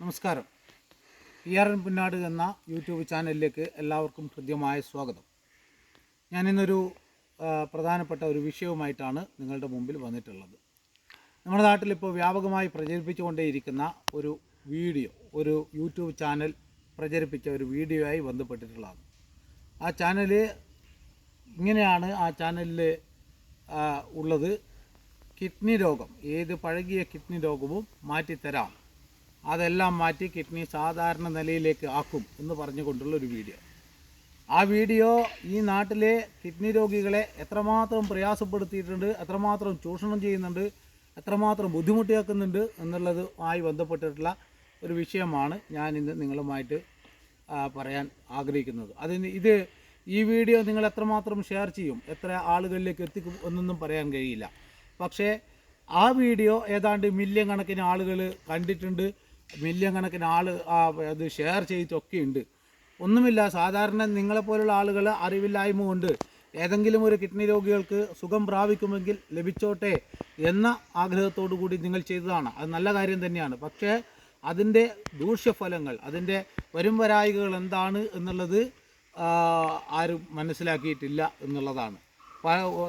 നമസ്കാരം. P R N Punnad എന്ന YouTube ചാനലിലേക്ക് എല്ലാവർക്കും ഹൃദ്യമായ സ്വാഗതം. ഞാനിന്നൊരു പ്രധാനപ്പെട്ട ഒരു വിഷയവുമായിട്ടാണ് നിങ്ങളുടെ മുമ്പിൽ വന്നിട്ടുള്ളത്. നമ്മുടെ നാട്ടിലിപ്പോൾ വ്യാപകമായി പ്രചരിപ്പിച്ചുകൊണ്ടേയിരിക്കുന്ന ഒരു വീഡിയോ ഒരു യൂട്യൂബ് ചാനൽ പ്രചരിപ്പിച്ച ഒരു വീഡിയോ ആയി ബന്ധപ്പെട്ടിട്ടുള്ളതാണ്. ആ ചാനൽ ഇങ്ങനെയാണ് ആ ചാനലിൽ ഉള്ളത്. കിഡ്നി രോഗം ഏത് പഴകിയ കിഡ്നി രോഗവും മാറ്റിത്തരാം. അതെല്ലാം മാറ്റി കിഡ്നി സാധാരണ നിലയിലേക്ക് ആക്കും എന്ന് പറഞ്ഞുകൊണ്ടുള്ള ഒരു വീഡിയോ. ആ വീഡിയോ ഈ നാട്ടിലെ കിഡ്നി രോഗികളെ എത്രമാത്രം പ്രയാസപ്പെടുത്തിയിട്ടുണ്ട് എത്രമാത്രം ചൂഷണം ചെയ്യുന്നുണ്ട് എത്രമാത്രം ബുദ്ധിമുട്ടിയാക്കുന്നുണ്ട് എന്നുള്ളത് ആയി ബന്ധപ്പെട്ടിട്ടുള്ള ഒരു വിഷയമാണ് ഞാൻ ഇന്ന് നിങ്ങളുമായിട്ട് പറയാൻ ആഗ്രഹിക്കുന്നത്. അതിന് ഇത് ഈ വീഡിയോ നിങ്ങൾ എത്രമാത്രം ഷെയർ ചെയ്യും എത്ര ആളുകളിലേക്ക് എത്തിക്കും എന്നൊന്നും പറയാൻ കഴിയില്ല. പക്ഷേ ആ വീഡിയോ ഏതാണ്ട് മില്യൺ കണക്കിന് ആളുകൾ കണ്ടിട്ടുണ്ട്. മില്യൺ കണക്കിന് ആൾ അത് ഷെയർ ചെയ്തിട്ടൊക്കെ ഉണ്ട് ഒന്നുമില്ല സാധാരണ നിങ്ങളെപ്പോലുള്ള ആളുകൾ അറിവില്ലായ്മ കൊണ്ട് ഏതെങ്കിലും ഒരു കിഡ്നി രോഗികൾക്ക് സുഖം പ്രാപിക്കുമെങ്കിൽ ലഭിച്ചോട്ടെ എന്ന ആഗ്രഹത്തോടു കൂടി നിങ്ങൾ ചെയ്തതാണ്. അത് നല്ല കാര്യം തന്നെയാണ്. പക്ഷേ അതിന്റെ ദൂഷ്യഫലങ്ങൾ അതിന്റെ വരും വരായികകൾ എന്താണ് എന്നുള്ളത് ആരും മനസ്സിലാക്കിയിട്ടില്ല എന്നുള്ളതാണ്.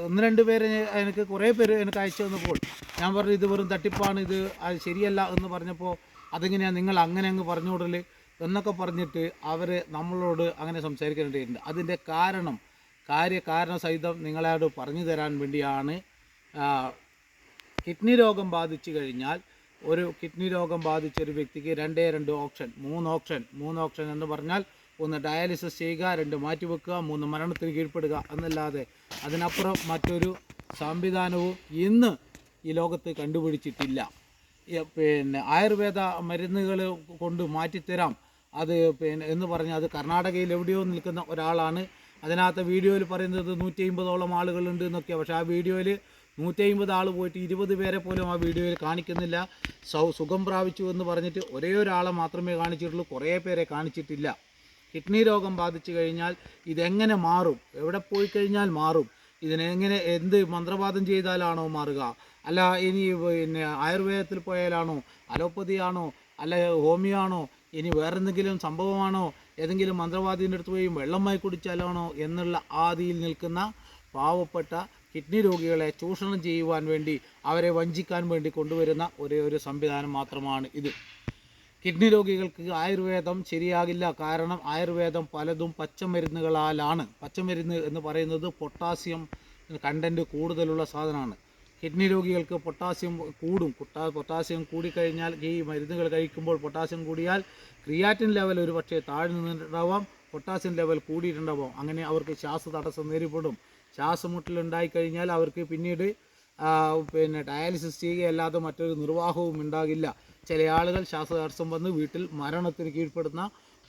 ഒന്ന് രണ്ട് പേര് എനിക്ക് കുറേ പേര് എനിക്ക് അയച്ചു തന്നപ്പോൾ ഞാൻ പറഞ്ഞു ഇത് വെറും തട്ടിപ്പാണ് ഇത് അത് ശരിയല്ല എന്ന് പറഞ്ഞപ്പോൾ അതെങ്ങനെയാണ് നിങ്ങൾ അങ്ങനെ അങ്ങ് പറഞ്ഞുകൊടൽ എന്നൊക്കെ പറഞ്ഞിട്ട് അവർ നമ്മളോട് അങ്ങനെ സംസാരിക്കേണ്ടതുണ്ട് അതിന്റെ കാരണം കാര്യകാരണ സഹിതം നിങ്ങളോട് പറഞ്ഞു തരാൻ വേണ്ടിയാണ് കിഡ്നി രോഗം ബാധിച്ചു കഴിഞ്ഞാൽ ഒരു കിഡ്നി രോഗം ബാധിച്ച ഒരു വ്യക്തിക്ക് രണ്ടേ രണ്ട് ഓപ്ഷൻ മൂന്ന് ഓപ്ഷൻ മൂന്ന് ഓപ്ഷൻ എന്ന് പറഞ്ഞാൽ ഒന്ന് ഡയാലിസിസ് ചെയ്യുക രണ്ട് മാറ്റിവെക്കുക മൂന്ന് മരണത്തിന് കീഴ്പ്പെടുക എന്നല്ലാതെ അതിനപ്പുറം മറ്റൊരു സംവിധാനവും ഇന്ന് ഈ ലോകത്ത് കണ്ടുപിടിച്ചിട്ടില്ല. പിന്നെ ആയുർവേദ മരുന്നുകൾ കൊണ്ട് മാറ്റിത്തരാം. അത് പിന്നെ എന്ന് പറഞ്ഞ് അത് കർണാടകയിൽ എവിടെയോ നിൽക്കുന്ന ഒരാളാണ്. അതിനകത്ത് വീഡിയോയിൽ പറയുന്നത് നൂറ്റി അമ്പതോളം ആളുകളുണ്ട് എന്നൊക്കെയാണ് പക്ഷേ ആ വീഡിയോയിൽ നൂറ്റി അമ്പത് ആൾ പോയിട്ട് ഇരുപത് പേരെ പോലും ആ വീഡിയോയിൽ കാണിക്കുന്നില്ല. സൗ സുഖം പ്രാപിച്ചു എന്ന് പറഞ്ഞിട്ട് ഒരേ ഒരാളെ മാത്രമേ കാണിച്ചിട്ടുള്ളൂ. കുറേ പേരെ കാണിച്ചിട്ടില്ല. കിഡ്നി രോഗം ബാധിച്ചു കഴിഞ്ഞാൽ ഇതെങ്ങനെ മാറും? എവിടെ പോയി കഴിഞ്ഞാൽ മാറും? ഇതിനെങ്ങനെ എന്ത് മന്ത്രവാദം ചെയ്താലാണോ മാറുക? അല്ല ഇനി പിന്നെ ആയുർവേദത്തിൽ പോയാലാണോ? അലോപ്പതിയാണോ? അല്ല ഹോമിയാണോ? ഇനി വേറെന്തെങ്കിലും സംഭവമാണോ? ഏതെങ്കിലും മന്ത്രവാദിന്റെ അടുത്ത് പോയി വെള്ളമായി കുടിച്ചാലാണോ എന്നുള്ള ആദിയിൽ നിൽക്കുന്ന പാവപ്പെട്ട കിഡ്നി രോഗികളെ ചൂഷണം ചെയ്യുവാൻ വേണ്ടി അവരെ വഞ്ചിക്കാൻ വേണ്ടി കൊണ്ടുവരുന്ന ഒരേ ഒരു സംവിധാനം മാത്രമാണ് ഇത്. കിഡ്നി രോഗികൾക്ക് ആയുർവേദം ശരിയാകില്ല. കാരണം ആയുർവേദം പലതും പച്ചമരുന്നുകളാലാണ്. പച്ചമരുന്ന് എന്ന് പറയുന്നത് പൊട്ടാസ്യം കണ്ടന്റ് കൂടുതലുള്ള സാധനമാണ്. കിഡ്നി രോഗികൾക്ക് പൊട്ടാസ്യം കൂടും. പൊട്ടാ പൊട്ടാസ്യം കൂടിക്കഴിഞ്ഞാൽ ഈ മരുന്നുകൾ കഴിക്കുമ്പോൾ പൊട്ടാസ്യം കൂടിയാൽ ക്രിയാറ്റിൻ ലെവൽ ഒരു പക്ഷേ താഴ്ന്നു നിന്നിട്ടുണ്ടാവാം. Potassium level കൂടിയിട്ടുണ്ടാവാം. അങ്ങനെ അവർക്ക് ശ്വാസ തടസ്സം നേരിടും. ശ്വാസമുട്ടലുണ്ടായി കഴിഞ്ഞാൽ അവർക്ക് പിന്നീട് പിന്നെ ഡയാലിസിസ് ചെയ്യുകയല്ലാതെ മറ്റൊരു നിർവാഹവും ഉണ്ടാകില്ല. ചില ആളുകൾ ശ്വാസതടസ്സം വന്ന് വീട്ടിൽ മരണത്തിന് കീഴ്പ്പെടുന്ന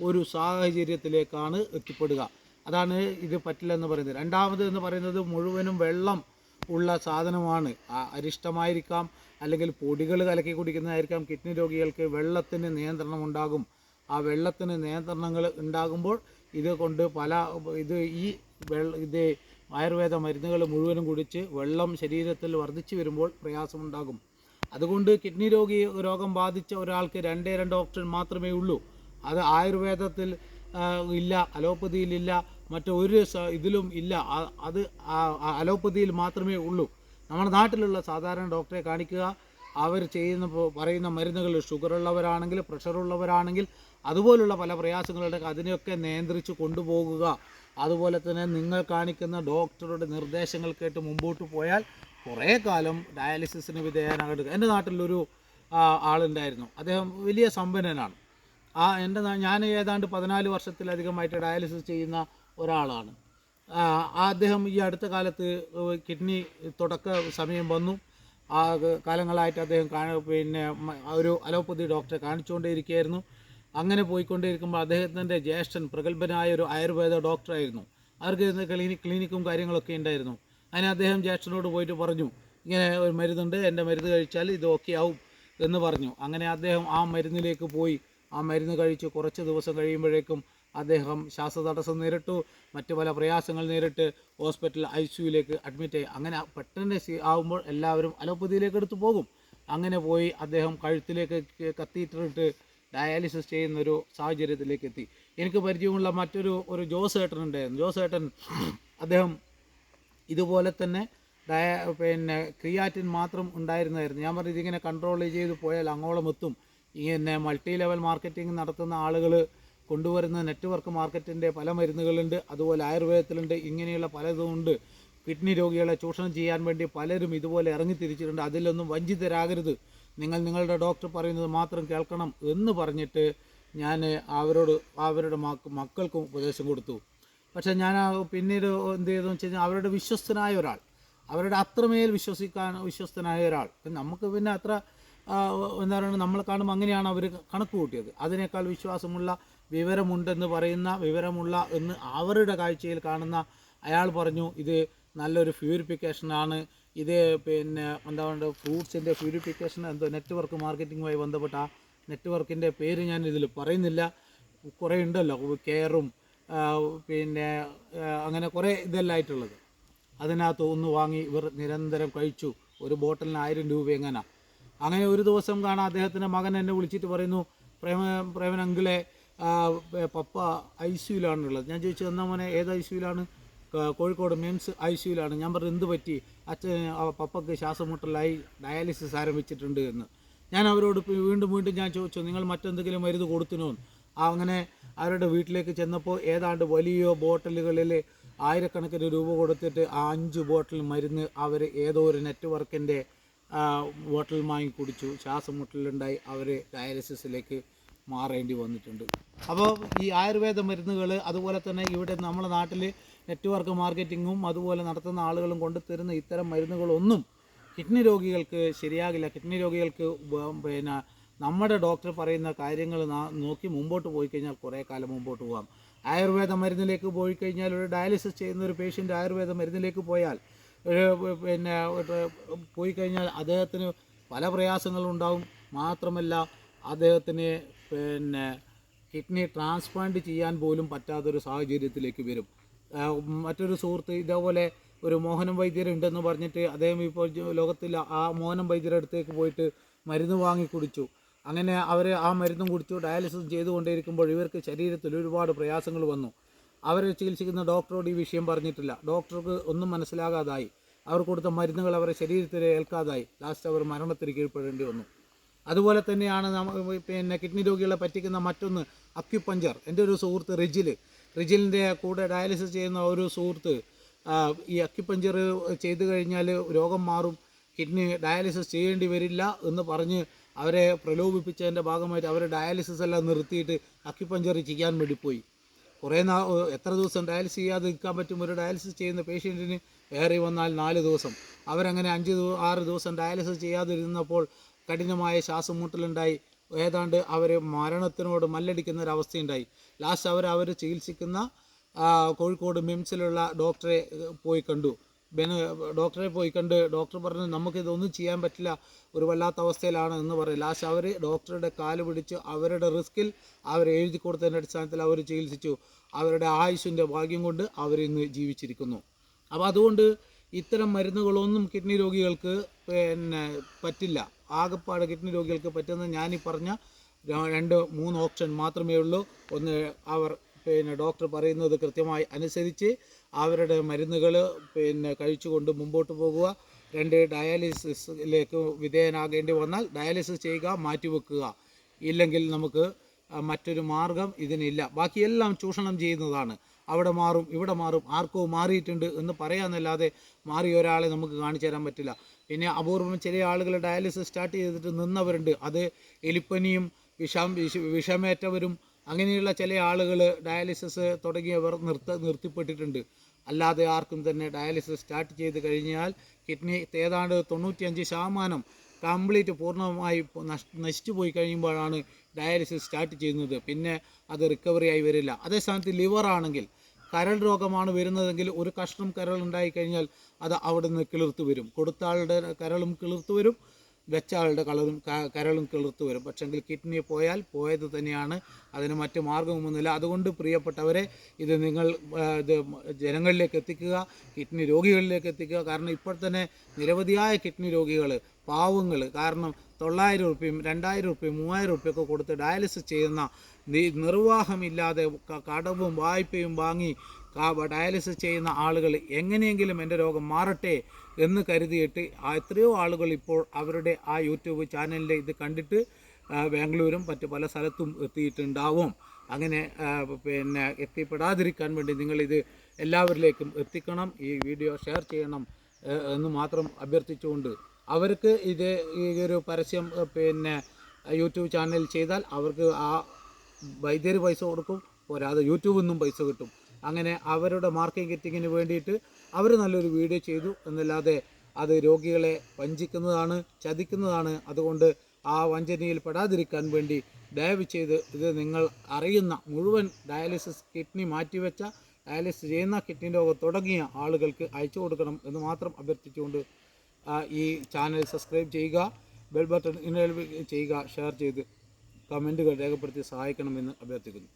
ഒരു സാഹചര്യത്തിലേക്കാണ് എത്തിപ്പെടുക. അതാണ് ഇത് പറ്റില്ല എന്ന് പറയുന്നത്. രണ്ടാമത് എന്ന് പറയുന്നത് മുഴുവനും വെള്ളം ഉള്ള സാധനമാണ്. അരിഷ്ടമായിരിക്കാം അല്ലെങ്കിൽ പൊടികൾ കലക്കി കുടിക്കുന്നതായിരിക്കാം കിഡ്നി രോഗികൾക്ക് വെള്ളത്തിന് നിയന്ത്രണം ഉണ്ടാകും. ആ വെള്ളത്തിന് നിയന്ത്രണങ്ങൾ ഉണ്ടാകുമ്പോൾ ഇത് കൊണ്ട് പല ഇത് ഈ വെള്ള ഇത് ആയുർവേദ മരുന്നുകൾ മുഴുവനും കുടിച്ച് വെള്ളം ശരീരത്തിൽ വർദ്ധിച്ചു വരുമ്പോൾ പ്രയാസമുണ്ടാകും. അതുകൊണ്ട് കിഡ്നി രോഗി രോഗം ബാധിച്ച ഒരാൾക്ക് രണ്ടേ രണ്ട് ഓപ്ഷൻ മാത്രമേ ഉള്ളൂ. അത് ആയുർവേദത്തിൽ ഇല്ല അലോപ്പതിയിലില്ല മറ്റൊരു ഇതിലും ഇല്ല. അത് അലോപ്പതിയിൽ മാത്രമേ ഉള്ളൂ. നമ്മുടെ നാട്ടിലുള്ള സാധാരണ ഡോക്ടറെ കാണിക്കുക. അവർ ചെയ്യുന്ന പറയുന്ന മരുന്നുകൾ പ്രഷർ ഉള്ളവരാണെങ്കിൽ അതുപോലുള്ള പല പ്രയാസങ്ങളുടെ അതിനെയൊക്കെ നിയന്ത്രിച്ച് കൊണ്ടുപോകുക. അതുപോലെ തന്നെ നിങ്ങൾ കാണിക്കുന്ന ഡോക്ടറുടെ നിർദ്ദേശങ്ങൾ കേട്ട് മുമ്പോട്ട് പോയാൽ കുറേ കാലം ഡയാലിസിസിന് വിധേയനായിട്ട് എന്റെ നാട്ടിലൊരു ആളുണ്ടായിരുന്നു. അദ്ദേഹം വലിയ സമ്പന്നനാണ്. ആ എന്റെ ഞാൻ ഏതാണ്ട് പതിനാല് വർഷത്തിലധികമായിട്ട് ഡയാലിസിസ് ചെയ്യുന്ന ഒരാളാണ്. അദ്ദേഹം ഈ അടുത്ത കാലത്ത് കിഡ്നി തുടക്ക സമയം വന്നു. ആ കാലങ്ങളായിട്ട് അദ്ദേഹം കാണ പിന്നെ ഒരു അലോപ്പതി ഡോക്ടറെ കാണിച്ചുകൊണ്ടേയിരിക്കുകയായിരുന്നു. അങ്ങനെ പോയിക്കൊണ്ടേയിരിക്കുമ്പോൾ അദ്ദേഹത്തിന്റെ ജ്യേഷ്ഠൻ പ്രഗത്ഭനായ ഒരു ആയുർവേദ ഡോക്ടറായിരുന്നു. അവർക്ക് ക്ലിനിക് ക്ലിനിക്കും കാര്യങ്ങളൊക്കെ ഉണ്ടായിരുന്നു. അതിന് അദ്ദേഹം ജ്യേഷ്ഠനോട് പോയിട്ട് പറഞ്ഞു ഇങ്ങനെ ഒരു മരുന്നുണ്ട് എന്റെ മരുന്ന് കഴിച്ചാൽ ഇത് ഓക്കെ ആവും എന്ന് പറഞ്ഞു. അങ്ങനെ അദ്ദേഹം ആ മരുന്നിലേക്ക് പോയി. ആ മരുന്ന് കഴിച്ച് കുറച്ച് ദിവസം കഴിയുമ്പോഴേക്കും അദ്ദേഹം ശ്വാസതടസ്സം നേരിട്ടു മറ്റു പല പ്രയാസങ്ങൾ നേരിട്ട് ഹോസ്പിറ്റൽ ഐ സിയുയിലേക്ക് അഡ്മിറ്റ് ആയി. അങ്ങനെ പെട്ടെന്ന് ആവുമ്പോൾ എല്ലാവരും അലോപ്പതിയിലേക്ക് എടുത്തു പോകും. അങ്ങനെ പോയി അദ്ദേഹം കഴുത്തിലേക്ക് കത്തീറ്ററിട്ട് ഡയാലിസിസ് ചെയ്യുന്നൊരു സാഹചര്യത്തിലേക്ക് എത്തി. എനിക്ക് പരിചയമുള്ള മറ്റൊരു ഒരു ജോസ് ഏട്ടൻ ഉണ്ടായിരുന്നു ജോസ് ഏട്ടൻ അദ്ദേഹം ഇതുപോലെ തന്നെ ഡയ പിന്നെ ക്രിയാറ്റിൻ മാത്രം ഉണ്ടായിരുന്നതായിരുന്നു ഞാൻ പറഞ്ഞു ഇതിങ്ങനെ കൺട്രോൾ ചെയ്ത് പോയാൽ അങ്ങോളം എത്തും. ഇങ്ങനെ മൾട്ടി ലെവൽ മാർക്കറ്റിംഗ് നടത്തുന്ന ആളുകൾ കൊണ്ടുവരുന്ന നെറ്റ്വർക്ക് മാർക്കറ്റിന്റെ പല മരുന്നുകളുണ്ട് അതുപോലെ ആയുർവേദത്തിലുണ്ട് ഇങ്ങനെയുള്ള പലതും ഉണ്ട്. കിഡ്നി രോഗികളെ ചൂഷണം ചെയ്യാൻ വേണ്ടി പലരും ഇതുപോലെ ഇറങ്ങി തിരിച്ചിട്ടുണ്ട്. അതിലൊന്നും വഞ്ചിതരാകരുത്. നിങ്ങൾ നിങ്ങളുടെ ഡോക്ടർ പറയുന്നത് മാത്രം കേൾക്കണം എന്ന് പറഞ്ഞിട്ട് ഞാൻ അവരോട് അവരുടെ മക്ക മക്കൾക്കും ഉപദേശം കൊടുത്തു. പക്ഷേ ഞാൻ പിന്നീട് എന്ത് ചെയ്തെന്ന് വെച്ച് കഴിഞ്ഞാൽ അവരുടെ വിശ്വസ്തനായ ഒരാൾ അവരുടെ അത്രമേൽ വിശ്വസിക്കാൻ വിശ്വസ്തനായ ഒരാൾ. നമുക്ക് പിന്നെ അത്ര എന്താ പറയുക നമ്മളെ കാണുമ്പോൾ അങ്ങനെയാണ് അവർ കണക്ക് കൂട്ടിയത്. അതിനേക്കാൾ വിശ്വാസമുള്ള വിവരമുണ്ടെന്ന് പറയുന്ന വിവരമുള്ള എന്ന് അവരുടെ കാഴ്ചയിൽ കാണുന്ന അയാൾ പറഞ്ഞു ഇത് നല്ലൊരു പ്യൂരിഫിക്കേഷനാണ്. ഇത് പിന്നെ എന്താ പറയുക ഫ്രൂട്ട്സിന്റെ പ്യൂരിഫിക്കേഷൻ എന്തോ നെറ്റ്വർക്ക് മാർക്കറ്റിങ്ങുമായി ബന്ധപ്പെട്ട ആ നെറ്റ്വർക്കിന്റെ പേര് ഞാൻ ഇതിൽ പറയുന്നില്ല. കുറേ ഉണ്ടല്ലോ കെയറും പിന്നെ അങ്ങനെ കുറേ ഇതെല്ലാം ആയിട്ടുള്ളത്. അതിനകത്ത് ഒന്ന് വാങ്ങി ഇവർ നിരന്തരം കഴിച്ചു. ഒരു ബോട്ടിലിന് ആയിരം രൂപ എങ്ങനെ. അങ്ങനെ ഒരു ദിവസം കാണാൻ അദ്ദേഹത്തിന്റെ മകൻ എന്നെ വിളിച്ചിട്ട് പറയുന്നു പ്രേമ പ്രേമൻ പപ്പ ഐ സിയുലാണുള്ളത് ഞാൻ ചോദിച്ചു എന്നാ മോനെ ഏത് ഐ സിയുലാണ് കോഴിക്കോട് മിംസ് ഐ സിയുലാണ് ഞാൻ പറഞ്ഞു എന്ത് പറ്റി? അച്ഛൻ ആ പപ്പക്ക് ശ്വാസമുട്ടലായി ഡയാലിസിസ് ആരംഭിച്ചിട്ടുണ്ട് എന്ന്. ഞാൻ അവരോട് വീണ്ടും വീണ്ടും ഞാൻ ചോദിച്ചു നിങ്ങൾ മറ്റെന്തെങ്കിലും മരുന്ന് കൊടുത്തിനോ? എന്ന്. അങ്ങനെ അവരുടെ വീട്ടിലേക്ക് ചെന്നപ്പോൾ ഏതാണ്ട് വലിയ ബോട്ടലുകളിൽ ആയിരക്കണക്കിന് രൂപ കൊടുത്തിട്ട് ആ അഞ്ച് ബോട്ടിൽ മരുന്ന് അവർ ഏതോ ഒരു നെറ്റ്വർക്കിന്റെ ബോട്ടിൽ വാങ്ങി കുടിച്ചു. ശ്വാസം മുട്ടലുണ്ടായി അവർ ഡയാലിസിസിലേക്ക് മാറേണ്ടി വന്നിട്ടുണ്ട്. അപ്പോൾ ഈ ആയുർവേദ മരുന്നുകൾ അതുപോലെ തന്നെ ഇവിടെ നമ്മുടെ നാട്ടിൽ നെറ്റ്വർക്ക് മാർക്കറ്റിങ്ങും അതുപോലെ നടത്തുന്ന ആളുകളും കൊണ്ടുതരുന്ന ഇത്തരം മരുന്നുകളൊന്നും കിഡ്നി രോഗികൾക്ക് ശരിയാകില്ല. കിഡ്നി രോഗികൾക്ക് പിന്നെ നമ്മുടെ ഡോക്ടർ പറയുന്ന കാര്യങ്ങൾ നോക്കി മുമ്പോട്ട് പോയി കഴിഞ്ഞാൽ കുറേ കാലം മുമ്പോട്ട് പോകാം ആയുർവേദ മരുന്നിലേക്ക് പോയി കഴിഞ്ഞാൽ ഒരു ഡയാലിസിസ് ചെയ്യുന്ന ഒരു പേഷ്യന്റ് ആയുർവേദ മരുന്നിലേക്ക് പോയാൽ പിന്നെ പോയി കഴിഞ്ഞാൽ അദ്ദേഹത്തിന് പല പ്രയാസങ്ങളും ഉണ്ടാവും. മാത്രമല്ല അദ്ദേഹത്തിന് പിന്നെ കിഡ്നി ട്രാൻസ്പ്ലാന്റ് ചെയ്യാൻ പോലും പറ്റാത്തൊരു സാഹചര്യത്തിലേക്ക് വരും. മറ്റൊരു സുഹൃത്ത് ഇതേപോലെ ഒരു മോഹനം വൈദ്യരുണ്ടെന്ന് പറഞ്ഞിട്ട് അദ്ദേഹം ഇപ്പോൾ ലോകത്തിൽ ആ മോഹനം വൈദ്യരുടെ അടുത്തേക്ക് പോയിട്ട് മരുന്ന് വാങ്ങി കുടിച്ചു. അങ്ങനെ അവർ ആ മരുന്നും കുടിച്ചു ഡയാലിസിസ് ചെയ്തുകൊണ്ടേയിരിക്കുമ്പോൾ ഇവർക്ക് ശരീരത്തിൽ ഒരുപാട് പ്രയാസങ്ങൾ വന്നു. അവരെ ചികിത്സിക്കുന്ന ഡോക്ടറോട് ഈ വിഷയം പറഞ്ഞിട്ടില്ല. ഡോക്ടർക്ക് ഒന്നും മനസ്സിലാകാതായി. അവർ കൊടുത്ത മരുന്നുകൾ അവരെ ശരീരത്തിൽ ഏൽക്കാതായി. ലാസ്റ്റ് അവർ മരണത്തിന് കീഴ്പ്പെടേണ്ടി വന്നു. അതുപോലെ തന്നെയാണ് പിന്നെ കിഡ്നി രോഗികളെ പറ്റിക്കുന്ന മറ്റൊന്ന് അക്യുപഞ്ചർ എന്റെ ഒരു സുഹൃത്ത് റിജിൽ റിജിലിന്റെ കൂടെ ഡയാലിസിസ് ചെയ്യുന്ന ഒരു സുഹൃത്ത് ഈ അക്യുപഞ്ചർ ചെയ്തു കഴിഞ്ഞാൽ രോഗം മാറും. കിഡ്നി ഡയാലിസിസ് ചെയ്യേണ്ടി വരില്ല എന്ന് പറഞ്ഞ് അവരെ പ്രലോഭിപ്പിച്ചതിന്റെ ഭാഗമായിട്ട് അവരെ ഡയാലിസിസ് എല്ലാം നിർത്തിയിട്ട് അക്യുപഞ്ചർ ചെയ്യാൻ വേണ്ടി പോയി. കുറേ നാ എത്ര ദിവസം ഡയാലിസിസ് ചെയ്യാതെ നിൽക്കാൻ പറ്റും? ഒരു ഡയാലിസിസ് ചെയ്യുന്ന പേഷ്യന്റിന് ഏറി വന്നാൽ നാല് ദിവസം. അവരങ്ങനെ അഞ്ച് ആറ് ദിവസം ഡയാലിസിസ് ചെയ്യാതിരുന്നപ്പോൾ കഠിനമായ ശ്വാസം മുട്ടലുണ്ടായി ഏതാണ്ട് അവർ മരണത്തിനോട് മല്ലടിക്കുന്ന ഒരു ലാസ്റ്റ് അവർ അവർ ചികിത്സിക്കുന്ന കോഴിക്കോട് മിംസിലുള്ള ഡോക്ടറെ പോയി കണ്ടു. ബെന ഡോക്ടറെ പോയി കണ്ട് ഡോക്ടർ പറഞ്ഞു നമുക്കിതൊന്നും ചെയ്യാൻ പറ്റില്ല ഒരു വല്ലാത്ത അവസ്ഥയിലാണ് എന്ന് പറയും ലാസ്റ്റ് അവർ ഡോക്ടറുടെ കാൽ പിടിച്ച് അവരുടെ റിസ്കിൽ അവരെ എഴുതി കൊടുത്തതിന്റെ അടിസ്ഥാനത്തിൽ അവർ ചികിത്സിച്ചു. അവരുടെ ആയുഷിന്റെ ഭാഗ്യം കൊണ്ട് അവരിന്ന് ജീവിച്ചിരിക്കുന്നു. അപ്പോൾ അതുകൊണ്ട് ഇത്തരം മരുന്നുകളൊന്നും കിഡ്നി രോഗികൾക്ക് പിന്നെ പറ്റില്ല. ആകെപ്പാട് കിഡ്നി രോഗികൾക്ക് പറ്റുന്ന ഞാനീ പറഞ്ഞ രണ്ട് മൂന്ന് ഓപ്ഷൻ മാത്രമേ ഉള്ളൂ. ഒന്ന് അവർ പിന്നെ ഡോക്ടർ പറയുന്നത് കൃത്യമായി അനുസരിച്ച് അവരുടെ മരുന്നുകൾ പിന്നെ കഴിച്ചുകൊണ്ട് മുമ്പോട്ട് പോകുക. രണ്ട് ഡയാലിസിസിലേക്ക് വിധേയനാകേണ്ടി വന്നാൽ ഡയാലിസിസ് ചെയ്യുക മാറ്റിവെക്കുക. ഇല്ലെങ്കിൽ നമുക്ക് മറ്റൊരു മാർഗം ഇതിനില്ല. ബാക്കിയെല്ലാം ചൂഷണം ചെയ്യുന്നതാണ്. അവിടെ മാറും ഇവിടെ മാറും ആർക്കോ മാറിയിട്ടുണ്ട് എന്ന് പറയാമെന്നല്ലാതെ മാറിയ ഒരാളെ നമുക്ക് കാണിച്ചു തരാൻ പറ്റില്ല. പിന്നെ അപൂർവം ചില ആളുകൾ ഡയാലിസിസ് സ്റ്റാർട്ട് ചെയ്തിട്ട് നിന്നവരുണ്ട്. അത് എലിപ്പനിയും വിഷം വിഷമേറ്റവരും അങ്ങനെയുള്ള ചില ആളുകൾ ഡയാലിസിസ് തുടങ്ങിയവർ നിർത്ത നിർത്തിപ്പെട്ടിട്ടുണ്ട്. അല്ലാതെ ആർക്കും തന്നെ ഡയാലിസിസ് സ്റ്റാർട്ട് ചെയ്ത് കഴിഞ്ഞാൽ കിഡ്നി ഏതാണ്ട് തൊണ്ണൂറ്റിയഞ്ച് ശതമാനം കംപ്ലീറ്റ് പൂർണമായി നശിച്ചു പോയി കഴിയുമ്പോഴാണ് ഡയാലിസിസ് സ്റ്റാർട്ട് ചെയ്യുന്നത്. പിന്നെ അത് റിക്കവറി ആയി വരില്ല. അതേ സ്ഥാനത്ത് ലിവർ ആണെങ്കിൽ കരൾ രോഗമാണ് വരുന്നതെങ്കിൽ ഒരു കഷ്ണം കരൾ ഉണ്ടായി കഴിഞ്ഞാൽ അത് അവിടെ നിന്ന് കിളിർത്ത് വരും. കൊടുത്ത ആളുടെ കരളും കിളിർത്ത് വരും. വെച്ച ആളുടെ കളറും കരളും കിളിർത്ത് വരും. പക്ഷെങ്കിൽ കിഡ്നി പോയാൽ പോയത് തന്നെയാണ്. അതിന് മറ്റു മാർഗമൊന്നുമില്ല. അതുകൊണ്ട് പ്രിയപ്പെട്ടവരെ ഇത് നിങ്ങൾ ഇത് ജനങ്ങളിലേക്ക് എത്തിക്കുക കിഡ്നി രോഗികളിലേക്ക് എത്തിക്കുക. കാരണം ഇപ്പോൾ തന്നെ നിരവധിയായ കിഡ്നി രോഗികൾ പാവങ്ങൾ കാരണം തൊള്ളായിരം റുപ്യയും രണ്ടായിരം റുപ്യയും മൂവായിരം റുപ്യൊക്കെ കൊടുത്ത് ഡയാലിസിസ് ചെയ്യുന്ന നിർവാഹമില്ലാതെ കടവും വായ്പയും വാങ്ങി ഡയാലിസിസ് ചെയ്യുന്ന ആളുകൾ എങ്ങനെയെങ്കിലും എന്റെ രോഗം മാറട്ടെ എന്ന് കരുതിയിട്ട് എത്രയോ ആളുകൾ ഇപ്പോൾ അവരുടെ ആ യൂട്യൂബ് ചാനലിൽ ഇത് കണ്ടിട്ട് ബാംഗ്ലൂരും മറ്റ് പല സ്ഥലത്തും എത്തിയിട്ടുണ്ടാവും. അങ്ങനെ പിന്നെ എത്തിപ്പെടാതിരിക്കാൻ വേണ്ടി നിങ്ങളിത് എല്ലാവരിലേക്കും എത്തിക്കണം ഈ വീഡിയോ ഷെയർ ചെയ്യണം എന്ന് മാത്രം അഭ്യർത്ഥിച്ചുകൊണ്ട്. അവർക്ക് ഇത് ഈ ഒരു പരസ്യം പിന്നെ യൂട്യൂബ് ചാനൽ ചെയ്താൽ അവർക്ക് ആ വൈദ്യർ പൈസ കൊടുക്കും പോരാതെ യൂട്യൂബിൽ നിന്നും പൈസ കിട്ടും. അങ്ങനെ അവരുടെ മാർക്കറ്റിങ്ങിന് വേണ്ടിയിട്ട് അവർ നല്ലൊരു വീഡിയോ ചെയ്തു എന്നല്ലാതെ അത് രോഗികളെ വഞ്ചിക്കുന്നതാണ് ചതിക്കുന്നതാണ്. അതുകൊണ്ട് ആ വഞ്ചനയിൽ പെടാതിരിക്കാൻ വേണ്ടി ദയവ് ചെയ്ത് ഇത് നിങ്ങൾ അറിയുന്ന മുഴുവൻ ഡയാലിസിസ് കിഡ്നി മാറ്റിവെച്ച ഡയാലിസിസ് ചെയ്യുന്ന കിഡ്നി രോഗം തുടങ്ങിയ ആളുകൾക്ക് അയച്ചു കൊടുക്കണം എന്ന് മാത്രം അഭ്യർത്ഥിച്ചുകൊണ്ട് ഈ ചാനൽ സബ്സ്ക്രൈബ് ചെയ്യുക ബെൽ ബട്ടൺ ഇനേബിൾ ചെയ്യുക ഷെയർ ചെയ്ത് കമന്റുകൾ രേഖപ്പെടുത്തി സഹായിക്കണമെന്ന് അഭ്യർത്ഥിക്കുന്നു.